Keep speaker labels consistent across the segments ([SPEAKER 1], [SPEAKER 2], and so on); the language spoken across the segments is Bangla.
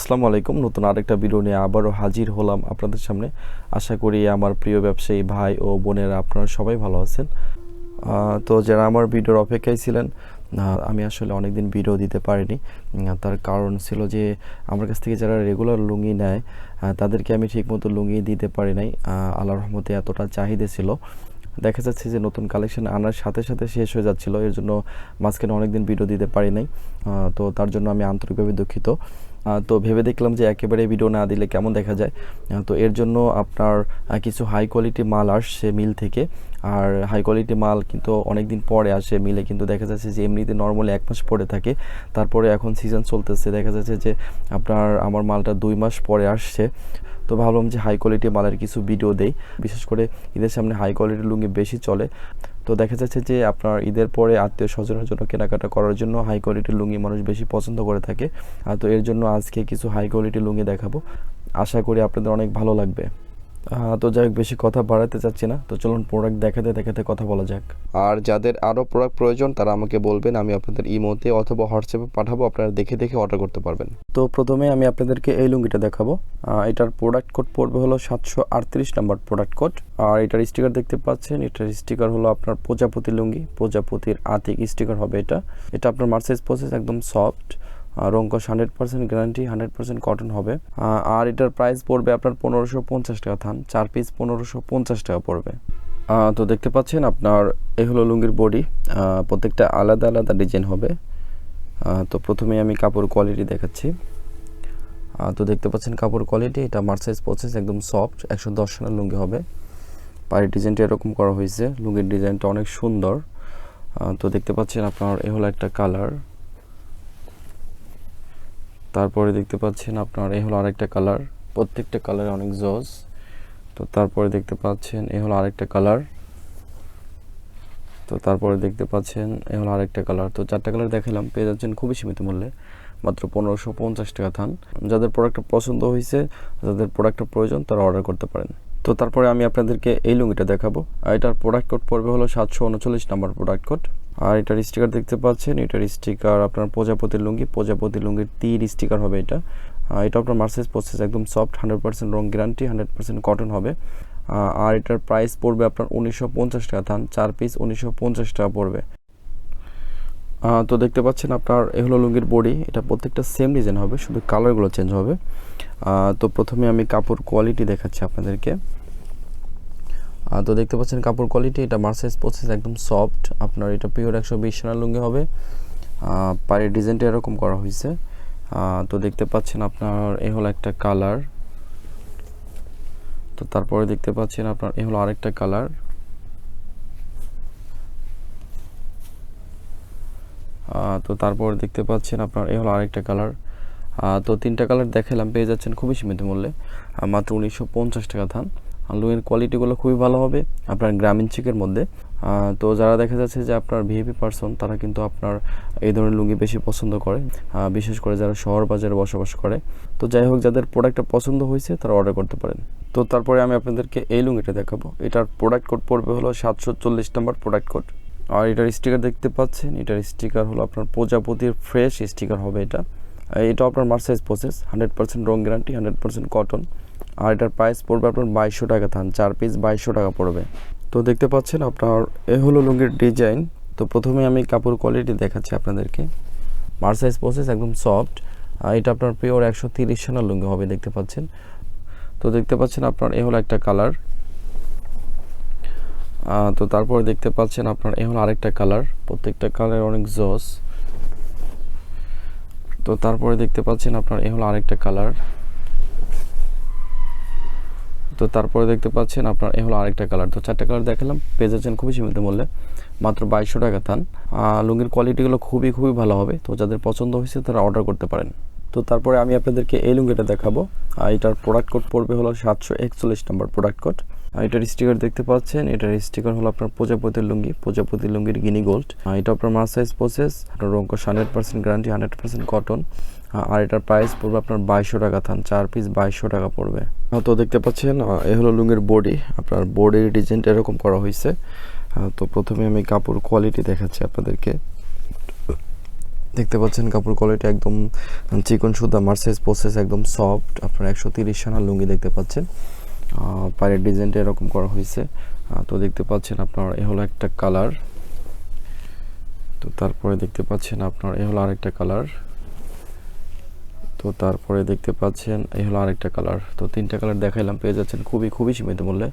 [SPEAKER 1] আসসালামু আলাইকুম। নতুন আরেকটা ভিডিও নিয়ে আবারও হাজির হলাম আপনাদের সামনে। আশা করি আমার প্রিয় ব্যবসায়ী ভাই ও বোনেরা আপনারা সবাই ভালো আছেন। তো যারা আমার ভিডিওর অপেক্ষায় ছিলেন আমি আসলে অনেক দিন ভিডিও দিতে পারিনি। তার কারণ ছিল যে, আমার কাছ থেকে যারা রেগুলার লুঙ্গি নেয় তাদেরকে আমি ঠিকমতো লুঙ্গি দিতে পারি নাই। আল্লাহ রহমতে এতটা চাহিদা ছিল। দেখা যাচ্ছে যে, নতুন কালেকশন আনার সাথে সাথে শেষ হয়ে যাচ্ছিল। এর জন্য মাঝখানে অনেকদিন ভিডিও দিতে পারি নাই। তো তার জন্য আমি আন্তরিকভাবে দুঃখিত। তো ভেবে দেখলাম যে একেবারে ভিডিও না দিলে কেমন দেখা যায়? তো এর জন্য আপনার কিছু হাই কোয়ালিটি মাল আসছে মিল থেকে। আর হাই কোয়ালিটি মাল কিন্তু অনেক দিন পরে আসে মিলে কিন্তু দেখা যাচ্ছে যে এমনিতে নর্মালি এক মাস পরে থাকে। তারপরে এখন সিজন চলতেছে। দেখা যাচ্ছে যে আপনার, আমার মালটা দুই মাস পরে আসছে। তো ভাবলাম যে হাই কোয়ালিটি মালের কিছু ভিডিও দেই। বিশেষ করে ঈদের সামনে হাই কোয়ালিটি লুঙ্গি বেশি চলে। তো দেখা যাচ্ছে যে আপনার ঈদের পরে আত্মীয় স্বজনের জন্য কেনাকাটা করার জন্য হাই কোয়ালিটির লুঙ্গি মানুষ বেশি পছন্দ করে থাকে। আর তো এর জন্য আজকে কিছু হাই কোয়ালিটির লুঙ্গি দেখাবো। আশা করি আপনাদের অনেক ভালো লাগবে। তো যাই হোক বেশি কথা বাড়াতে চাচ্ছি না। তো চলুন প্রোডাক্ট দেখাতে দেখাতে কথা বলা যাক। আর যাদের আরও প্রোডাক্ট প্রয়োজন তারা আমাকে বলবেন আমি আপনাদের ইমোতে অথবা হোয়াটসঅ্যাপে পাঠাবো আপনারা দেখে দেখে অর্ডার করতে পারবেন। তো প্রথমে আমি আপনাদেরকে এই লুঙ্গিটা দেখাবো। এটার প্রোডাক্ট কোড পড়বে হলো সাতশো আটত্রিশ নাম্বার প্রোডাক্ট কোড আর এটার স্টিকার দেখতে পাচ্ছেন এটার স্টিকার হলো আপনার প্রজাপতি লুঙ্গি। প্রজাপতির আতিক স্টিকার হবে এটা। এটা আপনার মার্সেস প্রসেস একদম সফট আর রঙ্কশ hundred percent guarantee hundred percent cotton হবে। আর এটার প্রাইস পড়বে আপনার পনেরোশো পঞ্চাশ টাকা থান, চার পিস পনেরোশো পঞ্চাশ টাকা পড়বে। তো দেখতে পাচ্ছেন আপনার এ হলো লুঙ্গির বডি প্রত্যেকটা আলাদা আলাদা ডিজাইন হবে। তো প্রথমে আমি কাপড় কোয়ালিটি দেখাচ্ছি। তো দেখতে পাচ্ছেন কাপড় কোয়ালিটি এটা মার্সাইজ প্রসেস একদম সফট একশো দশ সালের লুঙ্গি হবে। পায়ের ডিজাইনটা এরকম করা হয়েছে, লুঙ্গির ডিজাইনটা অনেক সুন্দর। তো দেখতে পাচ্ছেন আপনার এ হলো একটা কালার তারপরে দেখতে পাচ্ছেন আপনার এই হলো আরেকটা কালার। প্রত্যেকটা কালারে অনেক জজ। তো তারপরে দেখতে পাচ্ছেন এই হলো আরেকটা কালার। তো তারপরে দেখতে পাচ্ছেন এই হলো আরেকটা কালার। তো চারটা কালার দেখালাম, পেয়ে যাচ্ছেন খুবই সীমিত মূল্যে। মাত্র পনেরোশো পঞ্চাশ টাকা থান। যাদের প্রোডাক্টটা পছন্দ হয়েছে যাদের প্রোডাক্টটা প্রয়োজন, তারা অর্ডার করতে পারেন। তো তারপরে আমি আপনাদেরকে এই লুঙ্গিটা দেখাবো। এটার প্রোডাক্ট কোড পড়বে হলো সাতশো উনচল্লিশ নাম্বার প্রোডাক্ট কোড আর এটার স্টিকার দেখতে পাচ্ছেন, এটার স্টিকার আপনার প্রজাপতির লুঙ্গি প্রজাপতি লুঙ্গির তীর স্টিকার হবে এটা। এটা আপনার মার্সেস প্রসেস একদম সফট হান্ড্রেড পার্সেন্ট রং গ্যারান্টি হান্ড্রেড পার্সেন্ট কটন হবে। আর এটার প্রাইস পড়বে আপনার উনিশশো পঞ্চাশ টাকা থান চার পিস উনিশশো পঞ্চাশ টাকা পড়বে। তো দেখতে পাচ্ছেন আপনার এ হলো লুঙ্গির বডি এটা প্রত্যেকটা সেম ডিজাইন হবে, শুধু কালারগুলো চেঞ্জ হবে। তো প্রথমে আমি কাপড় কোয়ালিটি দেখাচ্ছি আপনাদেরকে। তো দেখতে পাচ্ছেন কাপড় কোয়ালিটি এটা মার্সাইজ প্রসেস একদম সফট আপনার এটা পিওর একশো বিশ সোনার লুঙ্গি হবে। পায়ের ডিজাইনটা এরকম করা হয়েছে। তো দেখতে পাচ্ছেন আপনার এ হলো একটা কালার তো তারপরে দেখতে পাচ্ছেন আপনার এ হলো আরেকটা কালার তো তারপর দেখতে পাচ্ছেন আপনার এ হলো আরেকটা কালার তো তিনটা কালার দেখালাম পেয়ে যাচ্ছেন খুবই সীমিত মূল্যে। মাত্র উনিশশো পঞ্চাশ টাকা থান। লুঙ্গির কোয়ালিটিগুলো খুবই ভালো হবে আপনার গ্রামীণ চিকের মধ্যে। তো যারা দেখা যাচ্ছে যে আপনার ভিআইপি পার্সন তারা কিন্তু আপনার এই ধরনের লুঙ্গি বেশি পছন্দ করে। বিশেষ করে যারা শহর বাজারে বসবাস করে। তো যাই হোক, যাদের প্রোডাক্টটা পছন্দ হয়েছে, তারা অর্ডার করতে পারেন। তো তারপরে আমি আপনাদেরকে এই লুঙ্গিটা দেখাবো। এটার প্রোডাক্ট কোড পড়বে হলো সাতশো চল্লিশ নম্বর প্রোডাক্ট কোড আর এটার স্টিকার দেখতে পাচ্ছেন, এটার স্টিকার হলো আপনার প্রজাপতির ফ্রেশ স্টিকার হবে এটা। এটা আপনার মার্সাইজ প্রসেস হান্ড্রেড পার্সেন্ট রং গ্যারান্টি হান্ড্রেড পার্সেন্ট কটন আর এটার প্রাইস পড়বে আপনার বাইশশো টাকা থান, চার পিস বাইশশো টাকা পড়বে। তো দেখতে পাচ্ছেন আপনার এ হলো লুঙ্গির ডিজাইন তো প্রথমে আমি কাপড় কোয়ালিটি দেখাচ্ছি আপনাদেরকে। মার্সাইজ প্রসেস একদম সফট এটা আপনার পিওর একশো তিরিশ সোনার লুঙ্গি হবে দেখতে পাচ্ছেন। তো দেখতে পাচ্ছেন আপনার এ হলো একটা কালার তো তারপরে দেখতে পাচ্ছেন আপনার এ হলো আরেকটা কালার প্রত্যেকটা কালার অনেক জস তো তারপরে দেখতে পাচ্ছেন আপনার এ হলো আরেকটা কালার তো তারপরে দেখতে পাচ্ছেন আপনার, এ হলো আরেকটা কালার তো চারটা কালার দেখালাম, পেয়ে যাচ্ছেন খুবই সীমিত মূল্যে, মাত্র বাইশশো টাকা থান। লুঙ্গির কোয়ালিটিগুলো খুবই খুবই ভালো হবে, তো যাদের পছন্দ হয়েছে তারা অর্ডার করতে পারেন। তো তারপরে আমি আপনাদেরকে এই লুঙ্গিটা দেখাবো। এটার প্রোডাক্ট কোড পড়বে হলো সাতশো একচল্লিশ নম্বর প্রোডাক্ট কোড এটার স্টিকার দেখতে পাচ্ছেন, এটার স্টিকার হলো আপনার প্রজাপতির লুঙ্গি, প্রজাপতির লুঙ্গির গিনি গোল্ড এটা আপনার মাস সাইজ প্রসেস আপনার hundred percent guarantee hundred percent cotton আর এটার প্রাইস পড়বে আপনার বাইশশো টাকা থান চার পিস বাইশশো টাকা পড়বে। আহ, তো দেখতে পাচ্ছেন এ হলো লুঙ্গির বডি আপনার বডির ডিজাইনটা এরকম করা হয়েছে তো প্রথমে আমি কাপড় কোয়ালিটি দেখাচ্ছি আপনাদেরকে। দেখতে পাচ্ছেন কাপড় কোয়ালিটি একদম চিকন সুতা মার্সেস প্রসেস একদম সফট আপনার একশো তিরিশ সানা লুঙ্গি দেখতে পাচ্ছেন। পায়ের ডিজাইনটা এরকম করা হয়েছে তো দেখতে পাচ্ছেন আপনার এ হলো একটা কালার তো তারপরে দেখতে পাচ্ছেন আপনার এ হলো আরেকটা কালার তো তারপরে দেখতে পাচ্ছেন, এই হলো আরেকটা কালার তো তিনটা কালার দেখাইলাম, পেয়ে যাচ্ছেন খুবই খুবই সীমিত মূল্যে,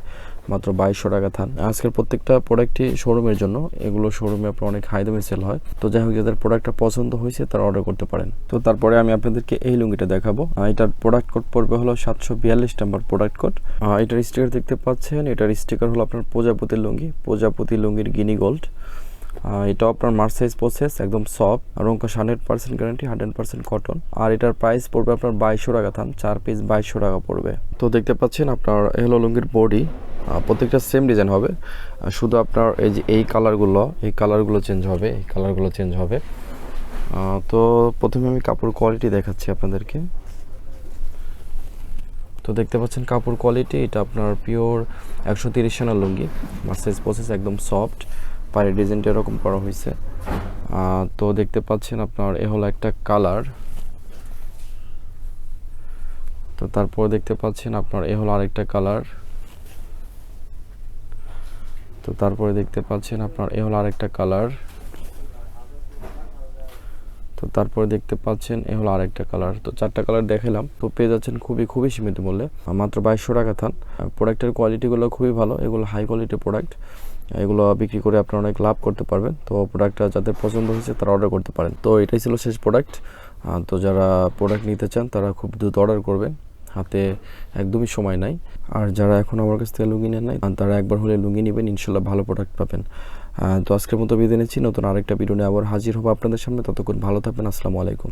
[SPEAKER 1] মাত্র বাইশশো টাকা থান। আজকের প্রত্যেকটা প্রোডাক্টই শোরুমের জন্য, এগুলো শোরুমে আপনার অনেক হাই দামে সেল হয়। তো যাই হোক, যাদের প্রোডাক্টটা পছন্দ হয়েছে, তারা অর্ডার করতে পারেন। তো তারপরে আমি আপনাদেরকে এই লুঙ্গিটা দেখাবো। এটার প্রোডাক্ট কোড পড়বে হলো সাতশো বিয়াল্লিশ নাম্বার প্রোডাক্ট কোড এটার স্টিকার দেখতে পাচ্ছেন, এটার স্টিকার হলো আপনার প্রজাপতির লুঙ্গি। প্রজাপতি লুঙ্গির গিনি গোল্ড এটাও আপনার মার্সাইজ প্রসেস একদম সফট আর রঙকা hundred percent guarantee hundred percent cotton আর এটার প্রাইস পড়বে আপনার বাইশশো টাকা থান চার পিস বাইশশো টাকা পড়বে। তো দেখতে পাচ্ছেন আপনার এলো লুঙ্গির বডি প্রত্যেকটা সেম ডিজাইন হবে। শুধু আপনার এই যে এই কালারগুলো এই কালারগুলো চেঞ্জ হবে, এই কালারগুলো চেঞ্জ হবে। তো প্রথমে আমি কাপড় কোয়ালিটি দেখাচ্ছি আপনাদেরকে। তো দেখতে পাচ্ছেন কাপড় কোয়ালিটি এটা আপনার পিওর একশো তিরিশ সানার লুঙ্গি মার্সাইজ প্রসেস একদম সফট পায়ের ডিজাইনটা এরকম করা হয়েছে তো দেখতে পাচ্ছেন আপনার এ হলো একটা কালার। তো তারপর দেখতে পাচ্ছেন আপনার এ হলো আরেকটা কালার। তো তারপরে দেখতে পাচ্ছেন আপনার এ হলো আরেকটা কালার। তো তারপরে দেখতে পাচ্ছেন এ হলো আরেকটা কালার। তো চারটা কালার দেখালাম। তো পেয়ে যাচ্ছেন খুবই খুবই সীমিত মূল্যে। মাত্র বাইশশো টাকা থান। প্রোডাক্টের কোয়ালিটিগুলো খুবই ভালো। এগুলো হাই কোয়ালিটি প্রোডাক্ট এগুলো বিক্রি করে আপনারা অনেক লাভ করতে পারবেন। তো প্রোডাক্টটা যাদের পছন্দ হয়েছে তারা অর্ডার করতে পারেন। তো এটাই ছিল শেষ প্রোডাক্ট তো যারা প্রোডাক্ট নিতে চান তারা খুব দ্রুত অর্ডার করবেন। হাতে একদমই সময় নাই। আর যারা এখন আমার কাছ থেকে লুঙ্গি নেন নাই তারা একবার হলে লুঙ্গি নেবেন, ইনশাল্লাহ ভালো প্রোডাক্ট পাবেন। তো আজকের মতো বিদায় নিচ্ছি। নতুন আরেকটা ভিডিও নিয়ে আবার হাজির হব আপনাদের সামনে। ততক্ষণ ভালো থাকবেন। আসসালামু আলাইকুম।